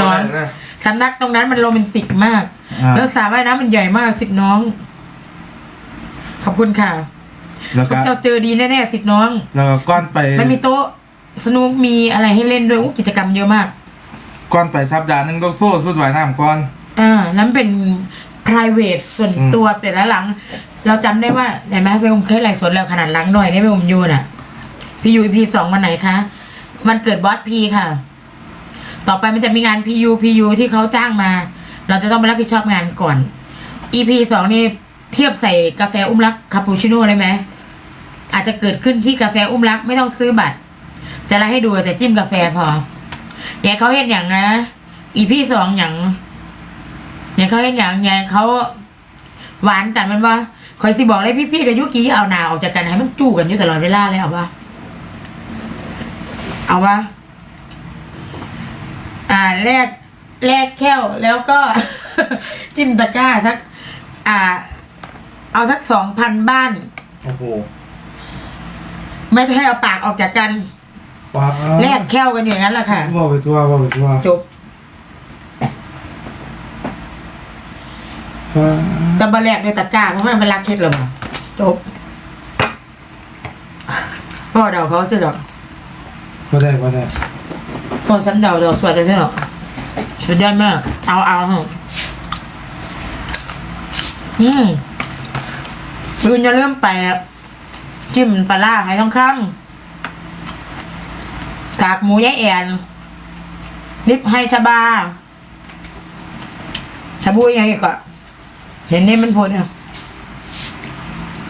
น้องบ่ได้เลยสำนักตรงนั้นมันโรแมนติกมาก อ่า แล้วสระว่ายน้ำมันใหญ่มากสิทธิ์น้อง ขอบคุณค่ะแล้วพวก็กเจ้าเจอดีแน่ๆสิทธิ์น้อง แล้วก็ก้อนไปมันมีโต๊ะสนุกมีอะไรให้เล่นด้วยอู้กิจกรรมเยอะมาก ก้อนไปสัปดาห์หนึงต้องโซ่สุดว่ายน้ำก่อน อ่านั้นเป็น private ส่วนอืม ตัวแต่ละหลัง เราจำได้ว่าไหนไหมไปอมเคยไลฟ์สดแล้วขนาดหลังหน่อยได้ไปอมยูน่ะ พี่ยูพีสองวันไหนคะวันเกิดบอสพีค่ะ ต่อไปมันจะมีงานพียูพียูที่เขาจ้างมา เราจะต้องไปรับผิดชอบงานก่อน EP สองนี่เทียบใส่กาแฟอุ้มรักคาปูชิโน่ได้ไหมอาจจะเกิดขึ้นที่กาแฟอุ้มรักไม่ต้องซื้อบัตร จะไล่ให้ดูแต่จิ้มกาแฟพออย่าเขาเห็นอย่างนะ EP สองอย่างอย่าเขาเห็นอย่างอย่าเขาหวานกันมันว่าคอยสิบอกเลยพี่ๆกับยุกี้เอาหนาออกจากกันให้มันจู้กันอยู่ตลอดเวลาเลยเอาปะเอาปะอ่า แลกแลกแก้วแล้วก็ จิ้มตะกร้าสัก อ่า เอาสักสองพันบ้าน โอ้โหไม่ให้เอาปากออกจากกันว้าวแลกแค้วกันอย่างนั้นแหละค่ะว่าไปทั่วว่าไปทั่วจบแตะบะแลกด้วยตะกร้าเพราะมันเป็นรักเคล็ดหรอมั้งจบพ่อเดาเขาสิหรอกก็ได้ก็ได้พ่อฉันเดาเดาสวยเลยสิหรอก สุดยอดมาก เอาเอาอืมคุณจะเริ่มไปจิ้มปลาร้าไห้ทองคำกากหมูยายแอนลิปให้ชบาชาบูยังไงก็เห็นนี่มันโพดเนี่ย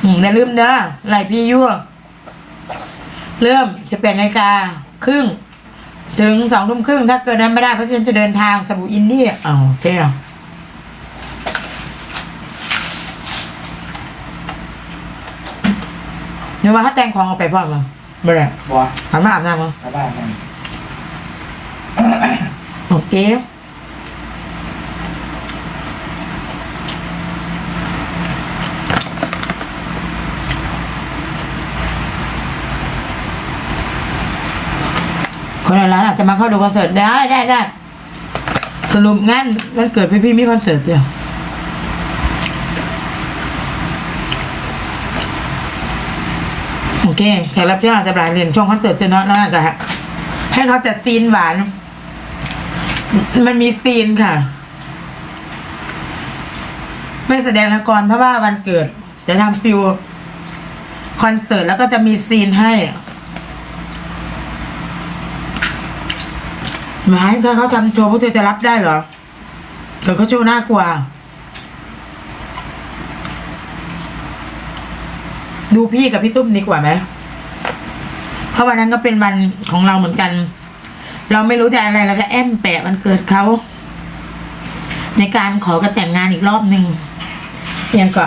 อืมอย่าลืมเด้อไหลพี่ยั่ว เริ่มจะเป็นนาฬิกา ครึ่ง ถึงสองทุ่มครึ่งถ้าเกินนั้นไม่ได้เพราะฉันจะเดินทางสบู่อินเดียอ้าวโอเคเหรอเดี๋ยวว่าถ้าแต่งของเอาไปพ่อมาไม่ได้บัวหันมาอาบน้ำมั้งกลับบ้านนั่นโอเค คนในร้านอาจจะมาเข้าดูคอนเสิร์ตได้ได้ได้สรุปงั้นวันเกิดพี่พี่มีคอนเสิร์ตเดียวโอเคแขกรับเชิญอาจจะปลายเรียนช่วงคอนเสิร์ตเสร็จเนาะแล้วอาจจะให้เขาจัดซีนหวาน มันมีซีนค่ะ ไม่แสดงละครเพราะว่าวันเกิด จะทำฟิวคอนเสิร์ตแล้วก็จะมีซีนให้ หมายถ้าเขาทำโชว์พวกเธอจะรับได้เหรอเดี๋ยวเขาโชว์น่ากลัวดูพี่กับพี่ตุ้มดีกว่าไหมเพราะวันนั้นก็เป็นวันของเราเหมือนกัน เราไม่รู้จะอะไรเราจะแอมแปะวันเกิดเขา ในการขอกันแต่งงานอีกรอบหนึ่งยังก็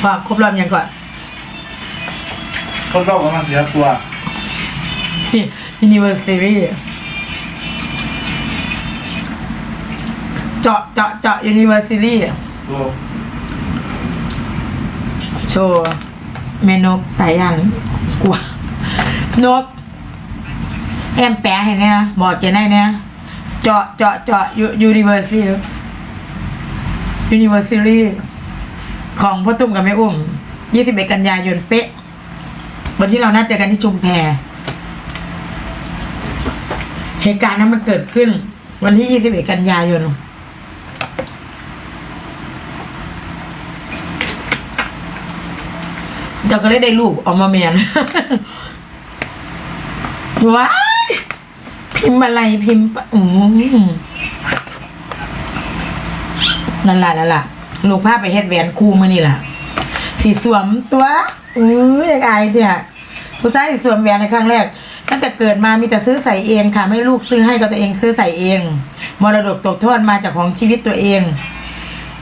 พอครบรอบยังก่อนคนเรากำลังเสียตัว anniversary เจาะเจาะเจาะ anniversary ตัวโชว์แม่นกตายยังกลัวนกแอมแปะให้เนี่ยบอกจะได้เนี่ยเจาะเจาะเจาะ University University ของพ่อตุ้มกับแม่อุ้ม21กันยายนเป๊ะ วันที่เรานัดเจอกันที่ชุมแพเหตุการณ์นั้นมันเกิดขึ้น วันที่21กันยายน เจ้าก็เลยได้รูปออกมาเมียนว้ายพิมพ์อะไรพิมพ์ปะอืมนั่นแหละนั่นแหละลูกภาพไปเฮ็ดแหวนคู่มานี่แหละสีสวมตัวอืออยากอายเจ้ะผู้ชายสีสวมแหวนในครั้งแรกตั้งแต่เกิดมามีแต่ซื้อใส่เองค่ะ ไม่ลูกซื้อให้ก็ตัวเองซื้อใส่เอง มรดกตกทอดมาจากของชีวิตตัวเอง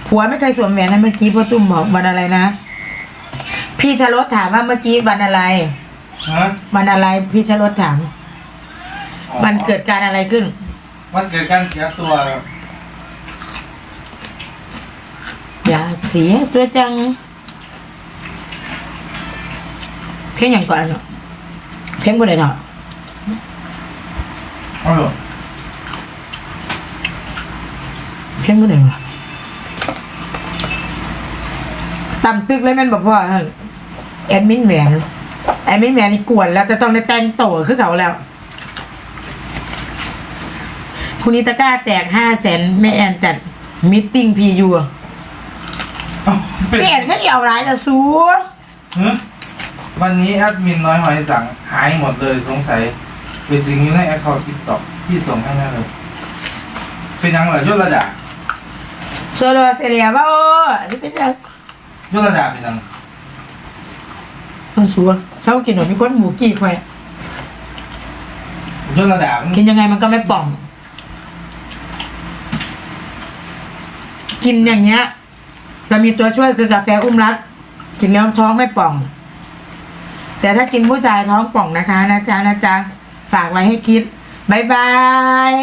ผัวไม่เคยสวมแหวนนะเมื่อกี้พ่อตุ้มบอกวันอะไรนะ พี่ชลดถามว่าเมื่อกี้วันอะไร ฮะวันอะไรพี่ชลดถามมันเกิดการอะไรขึ้นมันเกิดการเสียตัวครับอยากเสียตัวจัง เพลงอย่างก่อนเนาะเพลงบ่ได้เนาะเอาเหรอพ่งก็ไหนวะต่ำตึกเลยแมันบอกว่า แอดมินแหวนแอดมินแหวนนี่กวนแล้วจะต้องได้แต่งโตขึ้นเขาแล้วคุณนิตะกร้าแตกห้าแสนแม่แอนจัดมิทติ้งพียูเอ้าเป็นแม่แอนก็เดี่ยวร้ายจะสู้ฮะวันนี้แอดมินน้อยหอยสั่งหายหมดเลยสงสัยไปสิงอยู่ในแอคเคาท์ติ๊กต็อกที่ส่งให้แน่เลย เป็นยังเหรอยศระดับโซโลเซเลียว่าโอ้ที่เป็นยังยศระดับเป็นยัง มันสัวเช้ากินหน่อยมีคนหมูกี่แควยศระดับกินยังไงมันก็ไม่ป่อง กินอย่างเงี้ย เรามีตัวช่วยคือกาแฟอุ้มรัดกินแล้วท้องไม่ป่อง แต่ถ้ากินผู้ชายท้องป่องนะคะนะจ๊ะนะจ๊ะฝากไว้ให้คิดบายบาย